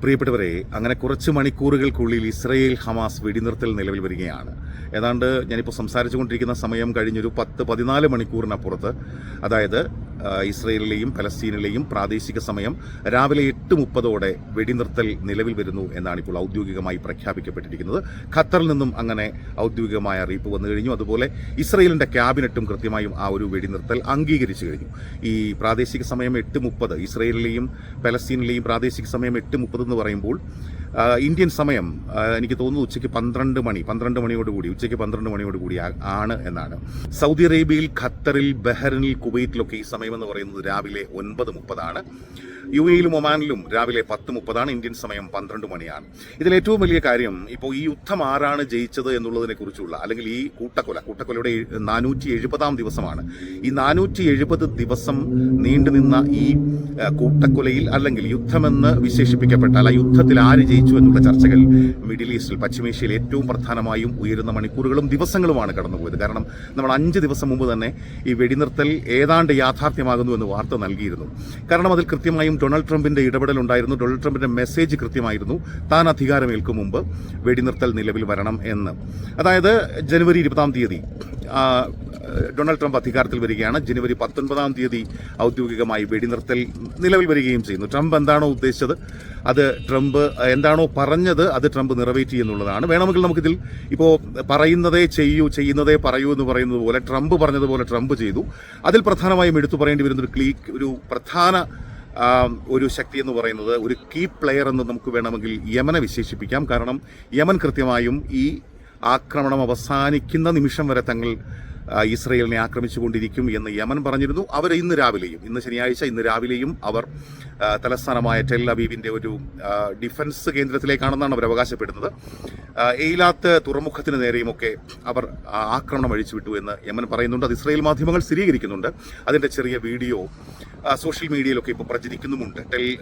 പ്രിയപ്പെട്ടവരെ അങ്ങനെ കുറച്ച് മണിക്കൂറുകൾക്കുള്ളിൽ ഇസ്രയേൽ ഹമാസ് വെടിനിർത്തൽ നിലവിൽ വരികയാണ്. ഏതാണ്ട് ഞാനിപ്പോൾ സംസാരിച്ചുകൊണ്ടിരിക്കുന്ന സമയം കഴിഞ്ഞൊരു പത്ത് പതിനാല് മണിക്കൂറിനപ്പുറത്ത് അതായത് ഇസ്രയേലിലെയും പലസ്തീനിലെയും പ്രാദേശിക സമയം രാവിലെ എട്ട് മുപ്പതോടെ വെടിനിർത്തൽ നിലവിൽ വരുന്നു എന്നാണ് ഇപ്പോൾ ഔദ്യോഗികമായി പ്രഖ്യാപിക്കപ്പെട്ടിരിക്കുന്നത്. ഖത്തറിൽ നിന്നും അങ്ങനെ ഔദ്യോഗികമായ അറിയിപ്പ് വന്നു കഴിഞ്ഞു. അതുപോലെ ഇസ്രയേലിന്റെ ക്യാബിനറ്റും കൃത്യമായും ആ ഒരു വെടിനിർത്തൽ അംഗീകരിച്ചു കഴിഞ്ഞു. ഈ പ്രാദേശിക സമയം എട്ട് മുപ്പത് ഇസ്രയേലിലെയും പലസ്തീനിലെയും പ്രാദേശിക സമയം എട്ട് മുപ്പത് എന്ന് പറയുമ്പോൾ ഇന്ത്യൻ സമയം എനിക്ക് തോന്നുന്നു ഉച്ചയ്ക്ക് പന്ത്രണ്ട് മണി പന്ത്രണ്ട് മണിയോടുകൂടി ഉച്ചയ്ക്ക് പന്ത്രണ്ട് മണിയോട് കൂടി ആണ് എന്നാണ്. സൗദി അറേബ്യയിൽ ഖത്തറിൽ ബഹ്റിനിൽ കുവൈറ്റിലൊക്കെ ഈ സമയം എന്ന് പറയുന്നത് രാവിലെ ഒൻപത് മുപ്പതാണ്. യു എയിലും ഒമാനിലും രാവിലെ പത്ത് മുപ്പതാണ് ഇന്ത്യൻ സമയം പന്ത്രണ്ട് മണിയാണ്. ഇതിൽ ഏറ്റവും വലിയ കാര്യം ഇപ്പോൾ ഈ യുദ്ധം ആരാണ് ജയിച്ചത് എന്നുള്ളതിനെ കുറിച്ചുള്ള അല്ലെങ്കിൽ ഈ കൂട്ടക്കൊല കൂട്ടക്കൊലയുടെ നാനൂറ്റി എഴുപതാം ദിവസമാണ്. ഈ നാനൂറ്റി എഴുപത് ദിവസം നീണ്ടുനിന്ന ഈ കൂട്ടക്കൊലയിൽ അല്ലെങ്കിൽ യുദ്ധമെന്ന് വിശേഷിപ്പിക്കപ്പെട്ട അല്ല യുദ്ധത്തിൽ ആര് ജയിച്ചു എന്നുള്ള ചർച്ചകൾ മിഡിൽ ഈസ്റ്റിൽ പശ്ചിമേഷ്യയിൽ ഏറ്റവും പ്രധാനമായും ഉയരുന്ന മണിക്കൂറുകളും ദിവസങ്ങളുമാണ് കടന്നുപോയത്. കാരണം നമ്മൾ അഞ്ച് ദിവസം മുമ്പ് തന്നെ ഈ വെടിനിർത്തൽ ഏതാണ്ട് യാഥാർത്ഥ്യമാകുന്നു എന്ന് വാർത്ത നൽകിയിരുന്നു. കാരണം അതിൽ കൃത്യമായും ഡൊണാൾഡ് ട്രംപിന്റെ ഇടപെടൽ ഉണ്ടായിരുന്നു ഡൊണാൾഡ് ട്രംപിന്റെ മെസ്സേജ് കൃത്യമായിരുന്നു. താൻ അധികാരമേൽക്കും മുമ്പ് വെടിനിർത്തൽ നിലവിൽ വരണം എന്ന്. അതായത് ജനുവരി ഇരുപതാം തീയതി ഡൊണാൾഡ് ട്രംപ് അധികാരത്തിൽ വരികയാണ്. ജനുവരി പത്തൊൻപതാം തീയതി ഔദ്യോഗികമായി വെടിനിർത്തൽ നിലവിൽ വരികയും ചെയ്യുന്നു. ട്രംപ് എന്താണോ ഉദ്ദേശിച്ചത് അത് ട്രംപ് എന്താണോ പറഞ്ഞത് അത് ട്രംപ് നിറവേറ്റി എന്നുള്ളതാണ്. വേണമെങ്കിൽ നമുക്കിതിൽ ഇപ്പോൾ പറയുന്നതേ ചെയ്യൂ ചെയ്യുന്നതേ പറയൂ എന്ന് പറയുന്നത് പോലെ ട്രംപ് പറഞ്ഞതുപോലെ ട്രംപ് ചെയ്തു. അതിൽ പ്രധാനമായും എടുത്തു പറയേണ്ടി വരുന്ന ഒരു ക്ലീക്ക് ഒരു പ്രധാന ഒരു ശക്തി എന്ന് പറയുന്നത് ഒരു കീ പ്ലെയർ എന്ന് നമുക്ക് വേണമെങ്കിൽ യമനെ വിശേഷിപ്പിക്കാം. കാരണം യമൻ കൃത്യമായും ഈ ആക്രമണം അവസാനിക്കുന്ന നിമിഷം വരെ തങ്ങൾ ഇസ്രയേലിനെ ആക്രമിച്ചുകൊണ്ടിരിക്കും എന്ന് യമൻ പറഞ്ഞിരുന്നു. അവർ ഇന്ന് രാവിലെയും ഇന്ന് ശനിയാഴ്ച ഇന്ന് രാവിലെയും അവർ തലസ്ഥാനമായ ടെൽ അബീബിന്റെ ഒരു ഡിഫൻസ് കേന്ദ്രത്തിലേക്കാണെന്നാണ് അവർ അവകാശപ്പെടുന്നത്. എയിലാത്ത് തുറമുഖത്തിന് നേരെയുമൊക്കെ അവർ ആക്രമണം അഴിച്ചുവിട്ടു എന്ന് യമൻ പറയുന്നുണ്ട്. അത് ഇസ്രയേൽ മാധ്യമങ്ങൾ സ്ഥിരീകരിക്കുന്നുണ്ട്. അതിന്റെ ചെറിയ വീഡിയോ സോഷ്യൽ മീഡിയയിലൊക്കെ ഇപ്പോൾ പ്രചരിക്കുന്നുമുണ്ട്. ടെൽ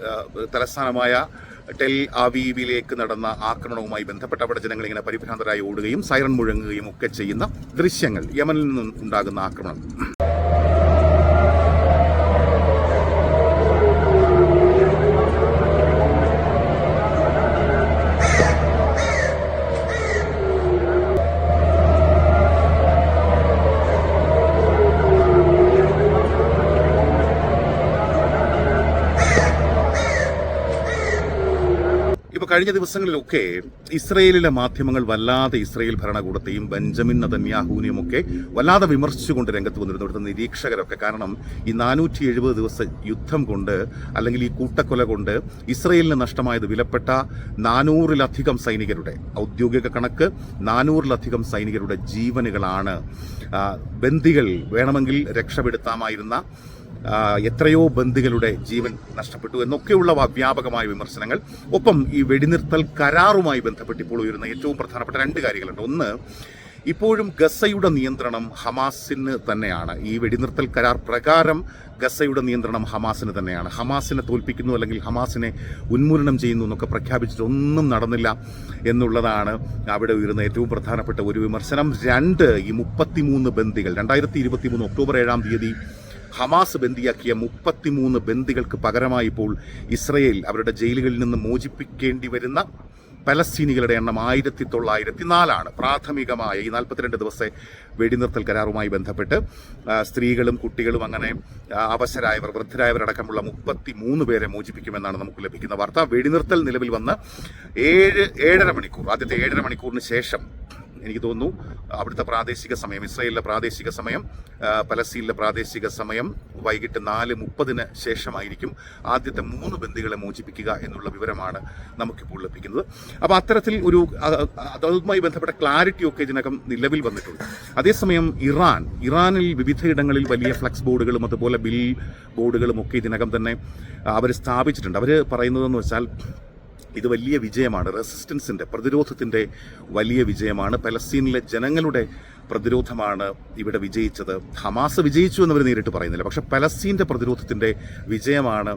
തലസ്ഥാനമായ ടെൽ അവീവിലേക്ക് നടന്ന ആക്രമണവുമായി ബന്ധപ്പെട്ട് അവിടെ ജനങ്ങൾ ഇങ്ങനെ പരിഭ്രാന്തരായി ഓടുകയും സൈറൺ മുഴങ്ങുകയും ഒക്കെ ചെയ്യുന്ന ദൃശ്യങ്ങൾ യമനിൽ നിന്നും ഉണ്ടാകുന്ന ആക്രമണം. കഴിഞ്ഞ ദിവസങ്ങളിലൊക്കെ ഇസ്രയേലിലെ മാധ്യമങ്ങൾ വല്ലാതെ ഇസ്രയേൽ ഭരണകൂടത്തെയും ബെഞ്ചമിൻ നദന്യാഹുവിനെയും ഒക്കെ വല്ലാതെ വിമർശിച്ചുകൊണ്ട് രംഗത്ത് വന്നിരുന്നു. ഇവിടുത്തെ നിരീക്ഷകരൊക്കെ. കാരണം ഈ നാനൂറ്റി എഴുപത് ദിവസ യുദ്ധം കൊണ്ട് അല്ലെങ്കിൽ ഈ കൂട്ടക്കൊല കൊണ്ട് ഇസ്രയേലിന് നഷ്ടമായത് വിലപ്പെട്ട നാനൂറിലധികം സൈനികരുടെ ഔദ്യോഗിക കണക്ക് നാനൂറിലധികം സൈനികരുടെ ജീവനുകളാണ് ബന്ദികൾ വേണമെങ്കിൽ രക്ഷപ്പെടുത്താമായിരുന്ന എത്രയോ ബന്ധുക്കളുടെ ജീവൻ നഷ്ടപ്പെട്ടു എന്നൊക്കെയുള്ള വ്യാപകമായ വിമർശനങ്ങൾ. ഒപ്പം ഈ വെടിനിർത്തൽ കരാറുമായി ബന്ധപ്പെട്ട് ഇപ്പോൾ ഉയരുന്ന ഏറ്റവും പ്രധാനപ്പെട്ട രണ്ട് കാര്യങ്ങളുണ്ട്. ഒന്ന് ഇപ്പോഴും ഗസയുടെ നിയന്ത്രണം ഹമാസിന് തന്നെയാണ്. ഈ വെടിനിർത്തൽ കരാർ പ്രകാരം ഗസയുടെ നിയന്ത്രണം ഹമാസിന് തന്നെയാണ്. ഹമാസിനെ തോൽപ്പിക്കുന്നു അല്ലെങ്കിൽ ഹമാസിനെ ഉന്മൂലനം ചെയ്യുന്നു എന്നൊക്കെ പ്രഖ്യാപിച്ചിട്ട് ഒന്നും നടന്നില്ല എന്നുള്ളതാണ് അവിടെ ഉയരുന്ന ഏറ്റവും പ്രധാനപ്പെട്ട ഒരു വിമർശനം. രണ്ട് ഈ മുപ്പത്തിമൂന്ന് ബന്ദികൾ രണ്ടായിരത്തി ഇരുപത്തി മൂന്ന് ഒക്ടോബർ ഏഴാം തീയതി ഹമാസ് ബന്ദിയാക്കിയ മുപ്പത്തിമൂന്ന് ബന്ദികൾക്ക് പകരമായി ഇപ്പോൾ ഇസ്രയേൽ അവരുടെ ജയിലുകളിൽ നിന്ന് മോചിപ്പിക്കേണ്ടി വരുന്ന പലസ്തീനികളുടെ എണ്ണം ആയിരത്തി തൊള്ളായിരത്തി നാലാണ്. പ്രാഥമികമായ ഈ നാൽപ്പത്തിരണ്ട് ദിവസത്തെ വെടിനിർത്തൽ കരാറുമായി ബന്ധപ്പെട്ട് സ്ത്രീകളും കുട്ടികളും അങ്ങനെ അവശരായവർ വൃദ്ധരായവരടക്കമുള്ള മുപ്പത്തി മൂന്ന് പേരെ മോചിപ്പിക്കുമെന്നാണ് നമുക്ക് ലഭിക്കുന്ന വാർത്ത. വെടിനിർത്തൽ നിലവിൽ വന്ന് ഏഴ് ഏഴര മണിക്കൂർ ആദ്യത്തെ ഏഴര മണിക്കൂറിന് ശേഷം എനിക്ക് തോന്നുന്നു. അവിടുത്തെ പ്രാദേശിക സമയം ഇസ്രയേലിലെ പ്രാദേശിക സമയം പലസ്തീനിലെ പ്രാദേശിക സമയം വൈകിട്ട് നാല് മുപ്പതിന് ശേഷമായിരിക്കും ആദ്യത്തെ മൂന്ന് ബന്ദികളെ മോചിപ്പിക്കുക എന്നുള്ള വിവരമാണ് നമുക്കിപ്പോൾ ലഭിക്കുന്നത്. അപ്പോൾ അത്തരത്തിൽ ഒരു അതുമായി ബന്ധപ്പെട്ട ക്ലാരിറ്റി ഒക്കെ ഇതിനകം നിലവിൽ വന്നിട്ടുണ്ട്. അതേസമയം ഇറാൻ ഇറാനിൽ വിവിധയിടങ്ങളിൽ വലിയ ഫ്ലക്സ് ബോർഡുകളും അതുപോലെ ബിൽ ബോർഡുകളും ഒക്കെ ഇതിനകം തന്നെ അവർ സ്ഥാപിച്ചിട്ടുണ്ട്. അവർ പറയുന്നതെന്ന് വെച്ചാൽ ഇത് വലിയ വിജയമാണ്. റെസിസ്റ്റൻസിന്റെ പ്രതിരോധത്തിന്റെ വലിയ വിജയമാണ്. പലസ്തീനിലെ ജനങ്ങളുടെ പ്രതിരോധമാണ് ഇവിടെ വിജയിച്ചത്. ഹമാസ് വിജയിച്ചു എന്നവർ നേരിട്ട് പറയുന്നില്ല. പക്ഷെ പലസ്തീന്റെ പ്രതിരോധത്തിന്റെ വിജയമാണ്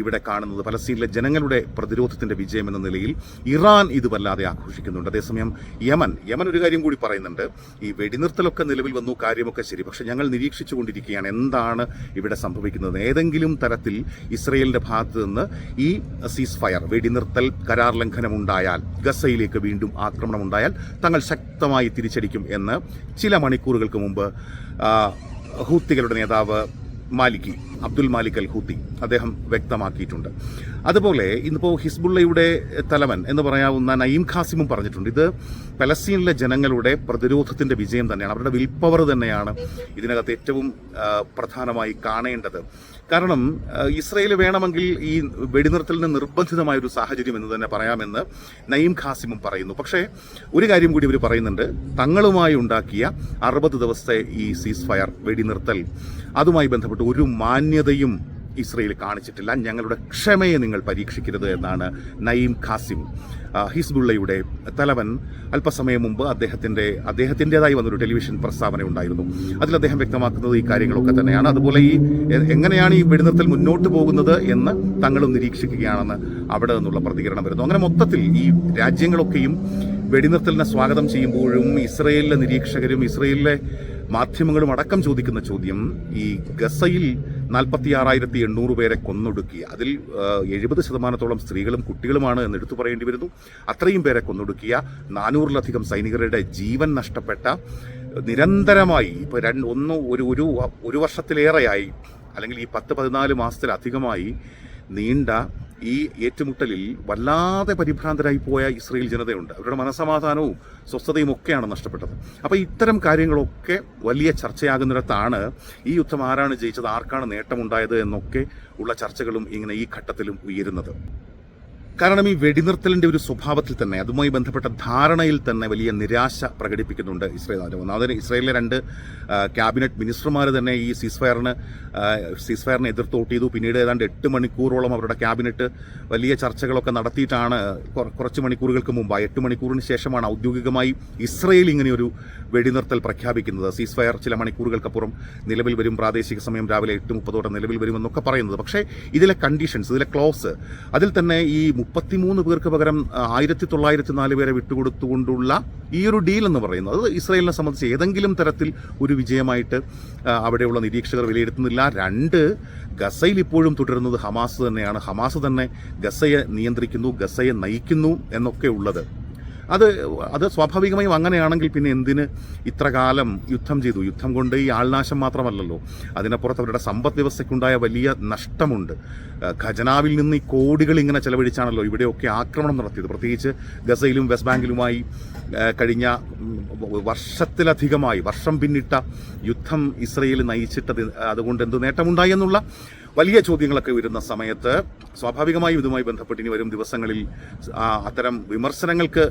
ഇവിടെ കാണുന്നത്. പലസ്തീനിലെ ജനങ്ങളുടെ പ്രതിരോധത്തിന്റെ വിജയം എന്ന നിലയിൽ ഇറാൻ ഇത് വല്ലാതെ ആഘോഷിക്കുന്നുണ്ട്. അതേസമയം യമൻ യമൻ ഒരു കാര്യം കൂടി പറയുന്നുണ്ട്. ഈ വെടിനിർത്തലൊക്കെ നിലവിൽ വന്നു കാര്യമൊക്കെ ശരി. പക്ഷെ ഞങ്ങൾ നിരീക്ഷിച്ചു കൊണ്ടിരിക്കുകയാണ് എന്താണ് ഇവിടെ സംഭവിക്കുന്നത്. ഏതെങ്കിലും തരത്തിൽ ഇസ്രയേലിന്റെ ഭാഗത്ത് നിന്ന് ഈ സീസ് ഫയർ വെടിനിർത്തൽ കരാർ ലംഘനമുണ്ടായാൽ ഗസയിലേക്ക് വീണ്ടും ആക്രമണം ഉണ്ടായാൽ തങ്ങൾ ശക്തമായി തിരിച്ചടിക്കും എന്ന് ചില മണിക്കൂറുകൾക്ക് മുമ്പ് ഹൂത്തികളുടെ നേതാവ് മാലിക്കി അബ്ദുൽ മാലിക് അൽ ഹൂത്തി അദ്ദേഹം വ്യക്തമാക്കിയിട്ടുണ്ട്. അതുപോലെ ഇന്നിപ്പോൾ ഹിസ്ബുള്ളയുടെ തലവൻ എന്ന് പറയാവുന്ന നയീം ഖാസിമും പറഞ്ഞിട്ടുണ്ട്. ഇത് പലസ്തീനിലെ ജനങ്ങളുടെ പ്രതിരോധത്തിന്റെ വിജയം തന്നെയാണ്. അവരുടെ വിൽ പവർ തന്നെയാണ് ഇതിനകത്ത് ഏറ്റവും പ്രധാനമായി കാണേണ്ടത്. കാരണം ഇസ്രയേൽ വേണമെങ്കിൽ ഈ വെടിനിർത്തലിന് നിർബന്ധിതമായ ഒരു സാഹചര്യം എന്ന് തന്നെ പറയാമെന്ന് നയീം ഖാസിമും പറയുന്നു. പക്ഷേ ഒരു കാര്യം കൂടി ഇവർ പറയുന്നുണ്ട്. തങ്ങളുമായി ഉണ്ടാക്കിയ അറുപത് ദിവസത്തെ ഈ സീസ് ഫയർ വെടിനിർത്തൽ അതുമായി ബന്ധപ്പെട്ട് ഒരു മാന്യതയും ഇസ്രയേൽ കാണിച്ചിട്ടില്ല. ഞങ്ങളുടെ ക്ഷമയെ നിങ്ങൾ പരീക്ഷിക്കരുത് എന്നാണ് നയീം ഖാസിം ഹിസ്ബുള്ളയുടെ തലവൻ. അല്പസമയം മുമ്പ് അദ്ദേഹത്തിന്റെ അദ്ദേഹത്തിന്റെതായി വന്നൊരു ടെലിവിഷൻ പ്രസ്താവന ഉണ്ടായിരുന്നു. അതിൽ അദ്ദേഹം വ്യക്തമാക്കുന്നത് ഈ കാര്യങ്ങളൊക്കെ തന്നെയാണ്. അതുപോലെ ഈ എങ്ങനെയാണ് ഈ വെടിനിർത്തൽ മുന്നോട്ട് പോകുന്നത് എന്ന് തങ്ങളും നിരീക്ഷിക്കുകയാണെന്ന് അവിടെ നിന്നുള്ള പ്രതികരണം വരുന്നു. അങ്ങനെ മൊത്തത്തിൽ ഈ രാജ്യങ്ങളൊക്കെയും വെടിനിർത്തലിനെ സ്വാഗതം ചെയ്യുമ്പോഴും ഇസ്രയേലിലെ നിരീക്ഷകരും ഇസ്രയേലിലെ മാധ്യമങ്ങളും അടക്കം ചോദിക്കുന്ന ചോദ്യം ഈ ഗസയിൽ നാൽപ്പത്തി ആറായിരത്തി എണ്ണൂറ് പേരെ കൊന്നൊടുക്കി. അതിൽ എഴുപത് ശതമാനത്തോളം സ്ത്രീകളും കുട്ടികളുമാണ് എന്ന് എടുത്തു പറയേണ്ടി വരുന്നു. അത്രയും പേരെ കൊന്നൊടുക്കിയ നാനൂറിലധികം സൈനികരുടെ ജീവൻ നഷ്ടപ്പെട്ട നിരന്തരമായി ഇപ്പോൾ രണ്ട് ഒന്ന് ഒരു ഒരു ഒരു വർഷത്തിലേറെയായി അല്ലെങ്കിൽ ഈ പത്ത് പതിനാല് മാസത്തിലധികമായി നീണ്ട ഈ ഏറ്റുമുട്ടലിൽ വല്ലാതെ പരിഭ്രാന്തരായി പോയ ഇസ്രയേൽ ജനതയുണ്ട്. അവരുടെ മനസമാധാനവും സ്വസ്ഥതയും ഒക്കെയാണ് നഷ്ടപ്പെട്ടത്. അപ്പോൾ ഇത്തരം കാര്യങ്ങളൊക്കെ വലിയ ചർച്ചയാകുന്നിടത്താണ് ഈ യുദ്ധം ആരാണ് ജയിച്ചത് ആർക്കാണ് നേട്ടമുണ്ടായത് എന്നൊക്കെ ഉള്ള ചർച്ചകളും ഇങ്ങനെ ഈ ഘട്ടത്തിലും ഉയരുന്നത്. കാരണം ഈ വെടിനിർത്തലിന്റെ ഒരു സ്വഭാവത്തിൽ തന്നെ അതുമായി ബന്ധപ്പെട്ട ധാരണയിൽ തന്നെ വലിയ നിരാശ പ്രകടിപ്പിക്കുന്നുണ്ട് ഇസ്രയേൽ ഒന്നാമതിന് ഇസ്രയേലിലെ രണ്ട് ക്യാബിനറ്റ് മിനിസ്റ്റർമാർ തന്നെ ഈ സീസ്ഫയറിന് സീസ്ഫയറിനെ എതിർത്ത് വോട്ട് ചെയ്തു പിന്നീട് ഏതാണ്ട് എട്ട് മണിക്കൂറോളം അവരുടെ ക്യാബിനറ്റ് വലിയ ചർച്ചകളൊക്കെ നടത്തിയിട്ടാണ് കുറ- കുറച്ച് മണിക്കൂറുകൾക്ക് മുമ്പ് ആ എട്ട് മണിക്കൂറിന് ശേഷമാണ് ഔദ്യോഗികമായി ഇസ്രയേൽ ഇങ്ങനെയൊരു വെടിനിർത്തൽ പ്രഖ്യാപിക്കുന്നത്. സീസ്ഫയർ ചില മണിക്കൂറുകൾക്കപ്പുറം നിലവിൽ വരും പ്രാദേശിക സമയം രാവിലെ എട്ട് മുപ്പതോടെ നിലവിൽ വരുമെന്നൊക്കെ പറയുന്നത്. പക്ഷേ ഇതിലെ കണ്ടീഷൻസ് ഇതിലെ ക്ലോസ് അതിൽ തന്നെ ഈ മുപ്പത്തിമൂന്ന് പേർക്ക് പകരം ആയിരത്തി തൊള്ളായിരത്തി നാല് പേരെ വിട്ടുകൊടുത്തുകൊണ്ടുള്ള ഈ ഒരു ഡീൽ എന്ന് പറയുന്നത് അത് ഇസ്രയേലിനെ സംബന്ധിച്ച് ഏതെങ്കിലും തരത്തിൽ ഒരു വിജയമായിട്ട് അവിടെയുള്ള നിരീക്ഷകർ വിലയിരുത്തുന്നില്ല. രണ്ട് ഗസയിൽ ഇപ്പോഴും തുടരുന്നത് ഹമാസ് തന്നെയാണ്. ഹമാസ് തന്നെ ഗസയെ നിയന്ത്രിക്കുന്നു ഗസയെ നയിക്കുന്നു എന്നൊക്കെ ഉള്ളത്. അത് അത് സ്വാഭാവികമായും അങ്ങനെയാണെങ്കിൽ പിന്നെ എന്തിന് ഇത്ര കാലം യുദ്ധം ചെയ്തു? യുദ്ധം കൊണ്ട് ഈ ആൾനാശം മാത്രമല്ലല്ലോ. അതിനപ്പുറത്ത് അവരുടെ സമ്പദ് വ്യവസ്ഥയ്ക്കുണ്ടായ വലിയ നഷ്ടമുണ്ട്. ഖജനാവിൽ നിന്ന് ഈ കോടികൾ ഇങ്ങനെ ചെലവഴിച്ചാണല്ലോ ഇവിടെയൊക്കെ ആക്രമണം നടത്തിയത്. പ്രത്യേകിച്ച് ഗസയിലും വെസ്റ്റ് ബാങ്കിലുമായി കഴിഞ്ഞ വർഷത്തിലധികമായി വർഷം പിന്നിട്ട യുദ്ധം ഇസ്രയേൽ നയിച്ചിട്ടത്. അതുകൊണ്ട് എന്ത് നേട്ടമുണ്ടായി എന്നുള്ള വലിയ ചോദ്യങ്ങളൊക്കെ വരുന്ന സമയത്ത് സ്വാഭാവികമായും ഇതുമായി ബന്ധപ്പെട്ട് ഇനി വരും ദിവസങ്ങളിൽ അത്തരം വിമർശനങ്ങൾക്ക്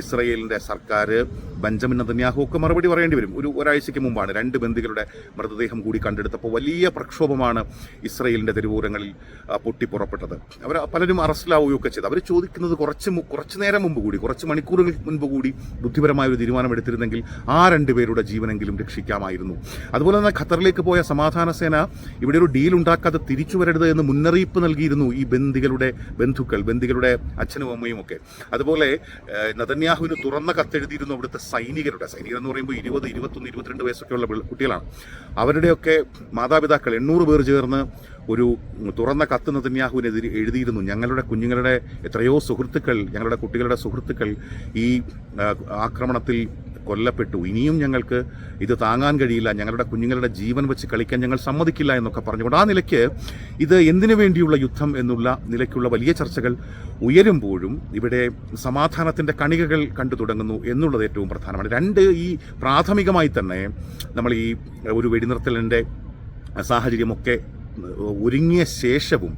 ഇസ്രയേലിന്റെ സർക്കാർ ബെഞ്ചമിൻ നതന്യാഹു ഒക്കെ മറുപടി പറയേണ്ടി വരും. ഒരു ഒരാഴ്ചയ്ക്ക് മുമ്പാണ് രണ്ട് ബന്ദികളുടെ മൃതദേഹം കൂടി കണ്ടെടുത്തപ്പോൾ വലിയ പ്രക്ഷോഭമാണ് ഇസ്രയേലിന്റെ തെരുവൂരങ്ങളിൽ പൊട്ടിപ്പുറപ്പെട്ടത്. അവർ പലരും അറസ്റ്റിലാവുകയൊക്കെ ചെയ്തു. അവർ ചോദിക്കുന്നത് കുറച്ച് കുറച്ച് നേരം മുമ്പ് കൂടി കുറച്ച് മണിക്കൂറുകൾ മുൻപ് കൂടി ബുദ്ധിപരമായ ഒരു തീരുമാനമെടുത്തിരുന്നെങ്കിൽ ആ രണ്ടുപേരുടെ ജീവനെങ്കിലും രക്ഷിക്കാമായിരുന്നു. അതുപോലെ തന്നെ ഖത്തറിലേക്ക് പോയ സമാധാന സേന ഇവിടെ ഒരു ഡീൽ ഉണ്ടാക്കാതെ തിരിച്ചു വരരുത് എന്ന് മുന്നറിയിപ്പ് നൽകിയിരുന്നു ഈ ബന്ദികളുടെ ബന്ധുക്കൾ ബന്ദികളുടെ അച്ഛനും അമ്മയും ഒക്കെ. അതുപോലെ നദന്യാഹുവിന് തുറന്ന കത്തെഴുതിയിരുന്നു അവിടുത്തെ സൈനികരുടെ സൈനികർ എന്ന് പറയുമ്പോൾ ഇരുപത് ഇരുപത്തൊന്ന് ഇരുപത്തിരണ്ട് വയസ്സൊക്കെയുള്ള കുട്ടികളാണ്. അവരുടെയൊക്കെ മാതാപിതാക്കൾ എണ്ണൂറ് പേർ ചേർന്ന് ഒരു തുറന്ന കത്ത് നതന്യാഹുവിനെതിരെ എഴുതിയിരുന്നു. ഞങ്ങളുടെ കുഞ്ഞുങ്ങളുടെ എത്രയോ സുഹൃത്തുക്കൾ ഞങ്ങളുടെ കുട്ടികളുടെ സുഹൃത്തുക്കൾ ഈ ആക്രമണത്തിൽ കൊല്ലപ്പെട്ടു. ഇനിയും ഞങ്ങൾക്ക് ഇത് താങ്ങാൻ കഴിയില്ല. ഞങ്ങളുടെ കുഞ്ഞുങ്ങളുടെ ജീവൻ വെച്ച് കളിക്കാൻ ഞങ്ങൾ സമ്മതിക്കില്ല എന്നൊക്കെ പറഞ്ഞുകൊണ്ട് ആ നിലയ്ക്ക് ഇത് എന്തിനു വേണ്ടിയുള്ള യുദ്ധം എന്നുള്ള നിലയ്ക്കുള്ള വലിയ ചർച്ചകൾ ഉയരുമ്പോഴും ഇവിടെ സമാധാനത്തിന്റെ കണികകൾ കണ്ടു തുടങ്ങുന്നു എന്നുള്ളത് ഏറ്റവും പ്രധാനമാണ്. രണ്ട് ഈ പ്രാഥമികമായി തന്നെ നമ്മൾ ഈ ഒരു വെടിനിർത്തലിന്റെ സാഹചര്യമൊക്കെ ഒരുങ്ങിയ ശേഷവും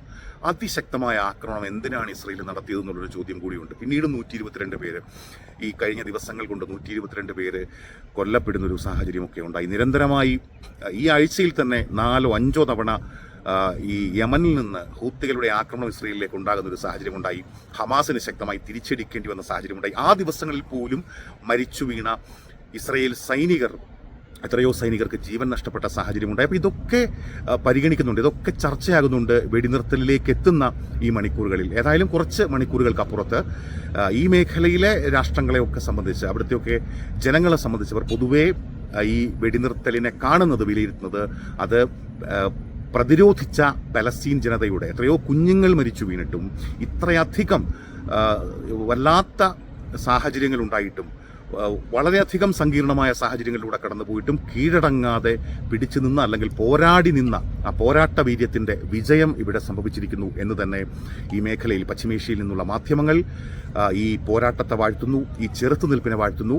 അതിശക്തമായ ആക്രമണം എന്തിനാണ് ഇസ്രയേൽ നടത്തിയത് എന്നുള്ളൊരു ചോദ്യം കൂടിയുണ്ട്. പിന്നീട് നൂറ്റി ഇരുപത്തിരണ്ട് പേര് ഈ കഴിഞ്ഞ ദിവസങ്ങൾ കൊണ്ട് നൂറ്റി ഇരുപത്തിരണ്ട് പേര് കൊല്ലപ്പെടുന്ന ഒരു സാഹചര്യമൊക്കെ ഉണ്ടായി. നിരന്തരമായി ഈ ആഴ്ചയിൽ തന്നെ നാലോ അഞ്ചോ തവണ ഈ യമനിൽ നിന്ന് ഹൂത്തികളുടെ ആക്രമണം ഇസ്രയേലിലേക്ക് ഉണ്ടാകുന്ന ഒരു സാഹചര്യം ഉണ്ടായി ഹമാസിന് ശക്തമായി തിരിച്ചടിക്കേണ്ടി വന്ന സാഹചര്യം ഉണ്ടായി ആ ദിവസങ്ങളിൽ പോലും മരിച്ചു വീണ ഇസ്രയേൽ സൈനികർ എത്രയോ സൈനികർക്ക് ജീവൻ നഷ്ടപ്പെട്ട സാഹചര്യമുണ്ടായി. അപ്പോൾ ഇതൊക്കെ പരിഗണിക്കുന്നുണ്ട്. ഇതൊക്കെ ചർച്ചയാകുന്നുണ്ട് വെടിനിർത്തലിലേക്ക് എത്തുന്ന ഈ മണിക്കൂറുകളിൽ. ഏതായാലും കുറച്ച് മണിക്കൂറുകൾക്കപ്പുറത്ത് ഈ മേഖലയിലെ രാഷ്ട്രങ്ങളെയൊക്കെ സംബന്ധിച്ച് അവിടുത്തെയൊക്കെ ജനങ്ങളെ സംബന്ധിച്ച് അവർ പൊതുവേ ഈ വെടിനിർത്തലിനെ കാണുന്നത് വിലയിരുത്തുന്നത് അത് പ്രതിരോധിച്ച പലസ്തീൻ ജനതയുടെ എത്രയോ കുഞ്ഞുങ്ങൾ മരിച്ചു വീണിട്ടും ഇത്രയധികം വല്ലാത്ത സാഹചര്യങ്ങളുണ്ടായിട്ടും വളരെയധികം സങ്കീർണമായ സാഹചര്യങ്ങളിലൂടെ കടന്നുപോയിട്ടും കീഴടങ്ങാതെ പിടിച്ചു നിന്ന അല്ലെങ്കിൽ പോരാടി നിന്ന ആ പോരാട്ട വീര്യത്തിന്റെ വിജയം ഇവിടെ സംഭവിച്ചിരിക്കുന്നു എന്ന് തന്നെ ഈ മേഖലയിൽ പശ്ചിമേഷ്യയിൽ നിന്നുള്ള മാധ്യമങ്ങൾ ഈ പോരാട്ടത്തെ വാഴ്ത്തുന്നു ഈ ചെറുത്തുനിൽപ്പിനെ വാഴ്ത്തുന്നു.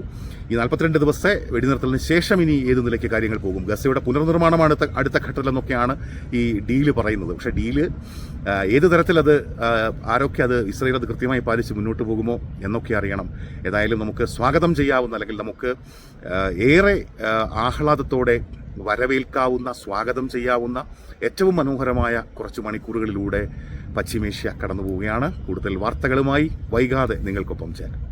ഈ നാൽപ്പത്തിരണ്ട് ദിവസത്തെ വെടിനിർത്തലിന് ശേഷം ഇനി ഏത് നിലയ്ക്ക് കാര്യങ്ങൾ പോകും? ഗസയുടെ പുനർനിർമ്മാണമാണ് അടുത്ത ഘട്ടത്തിലെന്നൊക്കെയാണ് ഈ ഡീൽ പറയുന്നത്. പക്ഷേ ഡീൽ ഏത് തരത്തിലത് ആരൊക്കെ അത് ഇസ്രയേൽ അത് കൃത്യമായി പാലിച്ച് മുന്നോട്ട് പോകുമോ എന്നൊക്കെ അറിയണം. ഏതായാലും നമുക്ക് സ്വാഗതം ചെയ്യാവുന്ന അല്ലെങ്കിൽ നമുക്ക് ഏറെ ആഹ്ലാദത്തോടെ വരവേൽക്കാവുന്ന സ്വാഗതം ചെയ്യാവുന്ന ഏറ്റവും മനോഹരമായ കുറച്ച് മണിക്കൂറുകളിലൂടെ പശ്ചിമേഷ്യ കടന്നു പോവുകയാണ് കൂടുതൽ വാർത്തകളുമായി വൈകാതെ നിങ്ങൾക്കൊപ്പം ചേരാം.